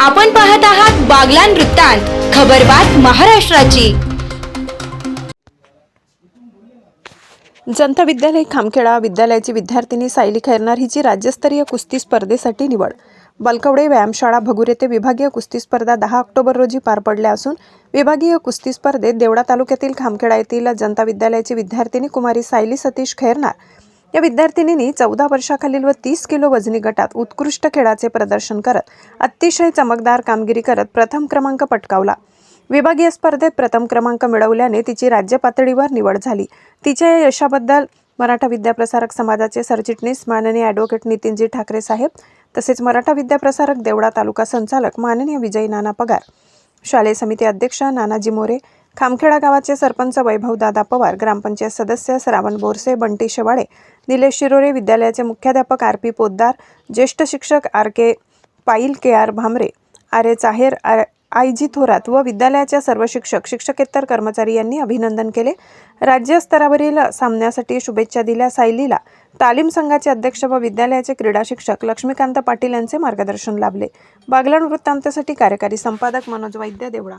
आपण पाहत आहात बागलान वृत्तांत खबरबात महाराष्ट्राची. जनता विद्यालय खामखेडा विद्यालयाची विद्यार्थिनी सायली खैरनार हिची राज्यस्तरीय कुस्ती स्पर्धेसाठी निवड. बलकवडे व्यायामशाळा भगुर येथे विभागीय कुस्ती स्पर्धा दहा ऑक्टोबर रोजी पार पडल्या असून विभागीय कुस्ती स्पर्धेत देवडा तालुक्यातील खामखेडा येथील जनता विद्यालयाची विद्यार्थिनी कुमारी सायली सतीश खैरनार या विद्यार्थिनींनी चौदा वर्षाखालील व तीस किलो वजनी गटात उत्कृष्ट खेळाचे प्रदर्शन करत अतिशय चमकदार कामगिरी करत प्रथम क्रमांक पटकावला. विभागीय स्पर्धेत प्रथम क्रमांक मिळवल्याने तिची राज्य पातळीवर निवड झाली. तिच्या या यशाबद्दल मराठा विद्याप्रसारक समाजाचे सरचिटणीस माननीय ॲडव्होकेट नितीनजी ठाकरे साहेब तसेच मराठा विद्याप्रसारक देवळा तालुका संचालक माननीय विजय नाना पगार. शालेय समिती अध्यक्ष नानाजी मोरे खामखेडा गावाचे सरपंच वैभवदादा पवार ग्रामपंचायत सदस्य श्रावण बोरसे बंटी शेवाडे निलेश शिरोरे विद्यालयाचे मुख्याध्यापक आर पी पोद्दार ज्येष्ठ शिक्षक आर के पाईल K R Bhamre R A Chaher R I जी थोरात व विद्यालयाच्या सर्व शिक्षक शिक्षकेतर कर्मचारी यांनी अभिनंदन केले. राज्यस्तरावरील सामन्यासाठी शुभेच्छा दिल्या सायलीला. तालीम संघाचे अध्यक्ष व विद्यालयाचे क्रीडा शिक्षक लक्ष्मीकांत पाटील यांचे मार्गदर्शन लाभले. बागलाण वृत्तांतासाठी कार्यकारी संपादक मनोज वैद्य देवळा.